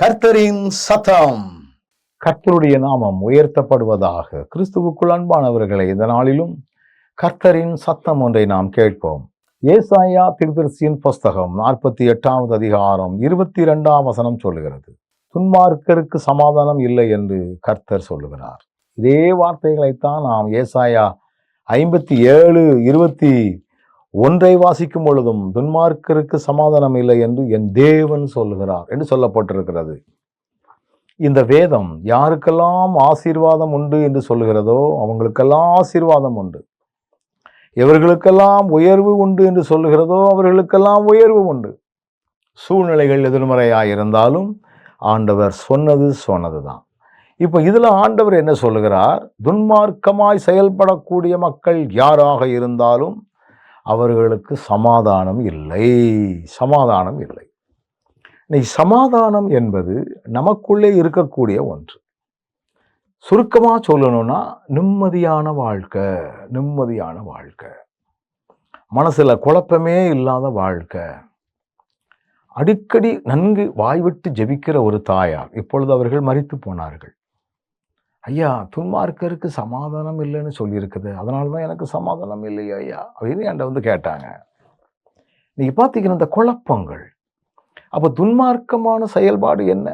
கர்த்தரின் சத்தம். கர்த்தருடைய நாமம் உயர்த்தப்படுவதாக கிறிஸ்துவுக்குள் அன்பானவர்களை இந்த நாளிலும் கர்த்தரின் சத்தம் ஒன்றை நாம் கேட்போம். ஏசாயா திருதர்சியின் புஸ்தகம் நாற்பத்தி எட்டாவது அதிகாரம் இருபத்தி இரண்டாம் வசனம் சொல்லுகிறது. துன்மார்க்கருக்கு சமாதானம் இல்லை என்று கர்த்தர் சொல்லுகிறார். இதே வார்த்தைகளைத்தான் நாம் ஏசாயா ஐம்பத்தி ஏழு இருபத்தி ஒன்றை வாசிக்கும் பொழுதும் துன்மார்க்கருக்கு சமாதானம் இல்லை என்று என் தேவன் சொல்லுகிறார் என்று சொல்லப்பட்டிருக்கிறது. இந்த வேதம் யாருக்கெல்லாம் ஆசீர்வாதம் உண்டு என்று சொல்லுகிறதோ அவங்களுக்கெல்லாம் ஆசீர்வாதம் உண்டு. எவர்களுக்கெல்லாம் உயர்வு உண்டு என்று சொல்லுகிறதோ அவர்களுக்கெல்லாம் உயர்வு உண்டு. சூழ்நிலைகள் எதிர்மறையாக இருந்தாலும் ஆண்டவர் சொன்னது சொன்னது தான் இப்போ இதில் ஆண்டவர் என்ன சொல்லுகிறார்? துன்மார்க்கமாய் செயல்படக்கூடிய மக்கள் யாராக இருந்தாலும் அவர்களுக்கு சமாதானம் இல்லை. சமாதானம் இல்லை. இன்னைக்கு சமாதானம் என்பது நமக்குள்ளே இருக்கக்கூடிய ஒன்று. சுருக்கமாக சொல்லணும்னா நிம்மதியான வாழ்க்கை நிம்மதியான வாழ்க்கை. மனசில் குழப்பமே இல்லாத வாழ்க்கை. அடிக்கடி நன்கு வாய்விட்டு ஜெபிக்கிற ஒரு தாயார் இப்பொழுது அவர்கள் மறித்து போனார்கள். ஐயா துன்மார்க்கருக்கு சமாதானம் இல்லைன்னு சொல்லியிருக்குது. அதனால தான் எனக்கு சமாதானம் இல்லையா ஐயா அப்படின்னு என்கிட்ட வந்து கேட்டாங்க. நீங்கள் பார்த்தீங்கன்னா இந்த குழப்பங்கள். அப்போ துன்மார்க்கமான செயல்பாடு என்ன?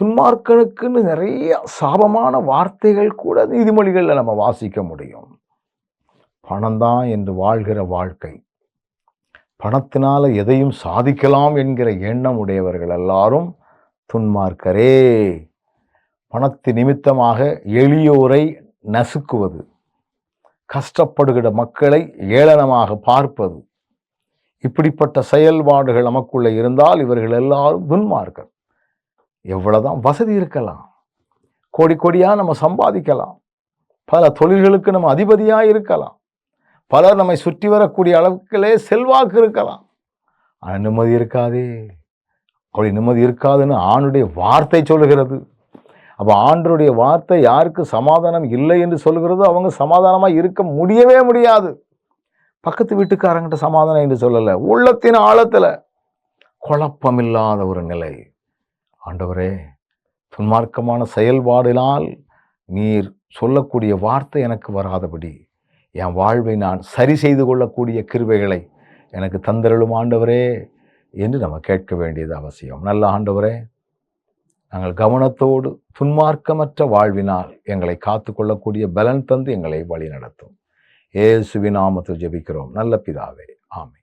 துன்மார்க்கனுக்குன்னு நிறைய சாபமான வார்த்தைகள் கூட நீதிமொழிகளில் நம்ம வாசிக்க முடியும். பணம் தான் என்று வாழ்கிற வாழ்க்கை. பணத்தினால் எதையும் சாதிக்கலாம் என்கிற எண்ணம் உடையவர்கள் எல்லாரும் துன்மார்க்கரே. பணத்து நிமித்தமாக எளியோரை நசுக்குவது கஷ்டப்படுகிற மக்களை ஏளனமாக பார்ப்பது. இப்படிப்பட்ட செயல்பாடுகள் நமக்குள்ளே இருந்தால் இவர்கள் எல்லாரும் துன்மார்கள். எவ்வளவுதான் வசதி இருக்கலாம். கோடி கோடியாக நம்ம சம்பாதிக்கலாம். பல தொழில்களுக்கு நம்ம அதிபதியாக இருக்கலாம். பலர் நம்மை சுற்றி வரக்கூடிய அளவுக்களே செல்வாக்கு இருக்கலாம். ஆனால் நிம்மதி இருக்காதே. அப்படி நிம்மதி இருக்காதுன்னு ஆணுடைய வார்த்தை சொல்கிறது அப்போ ஆண்டருடைய வார்த்தை யாருக்கு சமாதானம் இல்லை என்று சொல்கிறதோ அவங்க சமாதானமாக இருக்க முடியவே முடியாது. பக்கத்து வீட்டுக்காரங்கிட்ட சமாதானம் என்று சொல்லலை. உள்ளத்தின் ஆழத்தில் குழப்பமில்லாத ஒரு நிலை. ஆண்டவரே துன்மார்க்கமான செயல்பாடினால் நீர் சொல்லக்கூடிய வார்த்தை எனக்கு வராதபடி என் வாழ்வை நான் சரி செய்து கொள்ளக்கூடிய கிருபைகளை எனக்கு தந்தருளும் ஆண்டவரே என்று நம்ம கேட்க வேண்டியது அவசியம். நல்ல ஆண்டவரே நாங்கள் கவனத்தோடு துன்மார்க்கமற்ற வாழ்வினால் எங்களை காத்து கொள்ளக்கூடிய பலன் தந்து எங்களை வழி நடத்தும் ஏசுவின் நாமத்தில் ஜெபிக்கிறோம். நல்ல பிதாவே. ஆமை